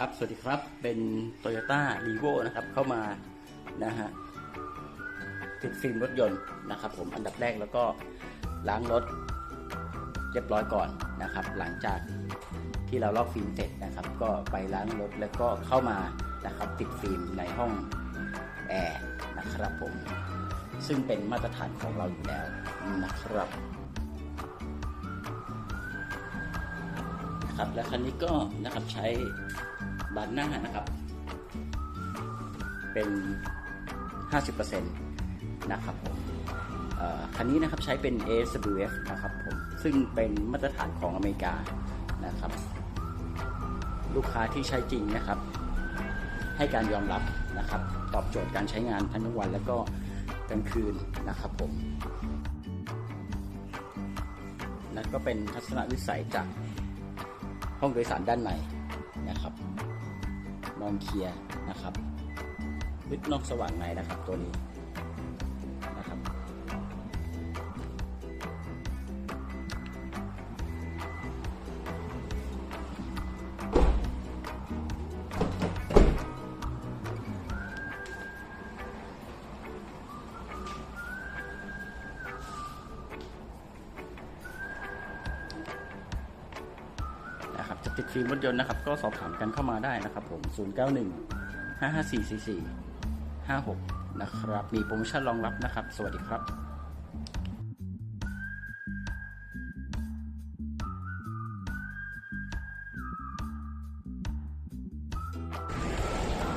ครับ สวัสดีครับ เป็น Toyota r e v o นะครับ เข้ามานะฮะติดฟิล์มรถยนต์นะครับ ผม อันดับแรกแล้วก็ล้างรถเรียบร้อยก่อนนะครับ หลังจากที่เราลอกฟิล์มเสร็จนะครับ ก็ไปล้างรถแล้วก็เข้ามานะครับ ติดฟิล์มในห้องแอร์นะครับผม ซึ่งเป็นมาตรฐานของเราอยู่แล้วนะครับ ครับ และคันนี้ก็นะครับใช้บานหน้านะครับ เป็น 50%นะครับผมคันนี้นะครับใช้เป็น ASWF นะครับผมซึ่งเป็นมาตรฐานของอเมริกานะครับ ลูกค้าที่ใช้จริงนะครับ ให้การยอมรับนะครับ ตอบโจทย์การใช้งานทั้งวันแล้วก็กลางคืนนะครับผมและก็เป็นทัศนวิสัยจาก ห้องโดยสารด้านในนะครับนอนเคลียร์นะครับลึกนอกสว่างในนะครับตัวนี้ ติดฟิล์มรถยนต์นะครับ ก็สอบถามกันเข้ามาได้นะครับผม 091 554 44 56 นะครับ มีโปรโมชั่นรองรับนะครับ สวัสดีครับ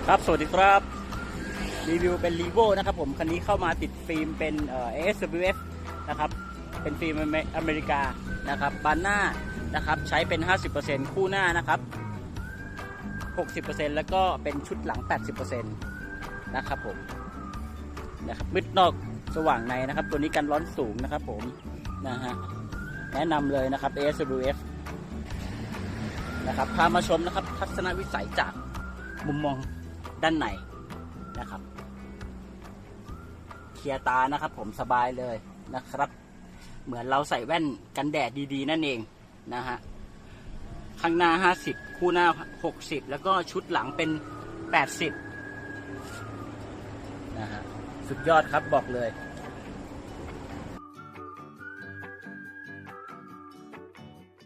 ครับ สวัสดีครับ รีวิวเป็น r e v o นะครับผม คันนี้เข้ามาติดฟิล์มเป็นเอ่อ s w f นะครับ เป็นฟิล์มอเมอเมริกานะครับบานหน้า นะครับใช้เป็น 50%คู่หน้านะครับ 60%แล้วก็เป็นชุดหลัง 80%นะครับผมนะครับมืดนอกสว่างในนะครับ ตัวนี้กันร้อนสูงนะครับผมนะฮะแนะนำเลยนะครับ ASWF นะครับพามาชมนะครับ ทัศนวิสัยจากมุมมองด้านในนะครับเคลียร์ตานะครับผมสบายเลยนะครับ เหมือนเราใส่แว่นกันแดดดีๆ นั่นเอง นะฮะข้างหน้า 50 คู่หน้า 60 แล้วก็ชุดหลังเป็น 80นะฮะสุดยอดครับบอกเลย